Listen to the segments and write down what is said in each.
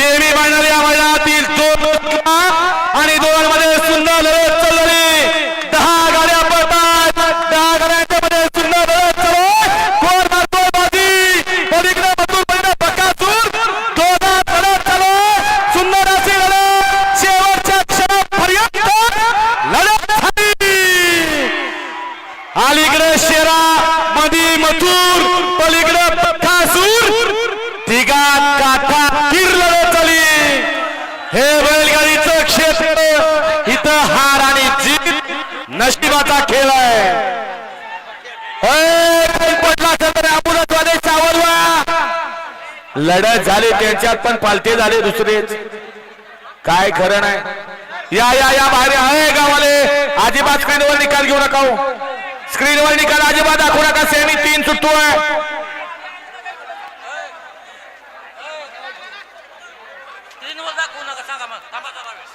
जेवी फायनल मैदानातील तो आणि दोन मध्ये सुंदर लढत चालली. दहा गाड्या पडतात. दहा गाड्यांच्या मध्ये सुंदर लढत चालू कोण मारतो बाजी पलीकडे पलीकडे बकासूर. दोघात लढत चालू सुंदर अशी लढत. शेवटच्या क्षणापर्यंत लढत झाली. अलीकडे शेरा मधी मथूर. पलीकडे बकासूर. तिघात काठा किर हे बैलगाडीचं क्षेत्र इथं हार आणि जीत नशिबाचा खेळ आहे. होय, पडला तर ambulance वाले सावरवा. लढत झाली त्यांच्यात पण पालते झाले दुसरेच. काय खरं नाही. या या या बाहेर. आहे गावाले अजिबात स्क्रीनवर निकाल घेऊ नका हो. स्क्रीनवर निकाल अजिबात दाखवू नका. सेमी तीन सुट्टू आहे. दाखवू नका सांगा मग थांबा जरा वेळ.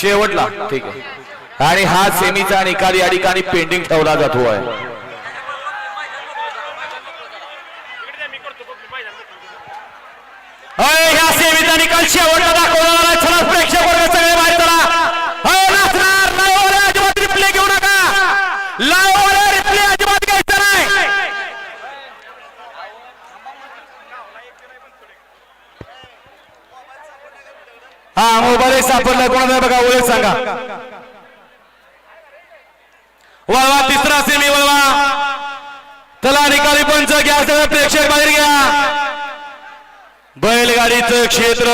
शेवटला ठीक आहे आणि हा सेमीचा निकाल या ठिकाणी पेंडिंग ठेवला जातो आहे अय, ह्या सेमीचा निकाल शेवटला दाखवला आहे. चला वर्ग सगळे बाहेर चला अय, नाचणार लाईव्ह अजिबात रिप्ले घेऊ नका लाईव्ह रिप्ले अजिबात घ्यायचा नाही हा मोबाईल सापडला कोणाला बघा ओळख सांगा. वळवा तिसरा सेमी वळवा. चला निकाली पंच घ्या सगळं प्रेक्षक बाहेर घ्या. बैलगाडीचं क्षेत्र.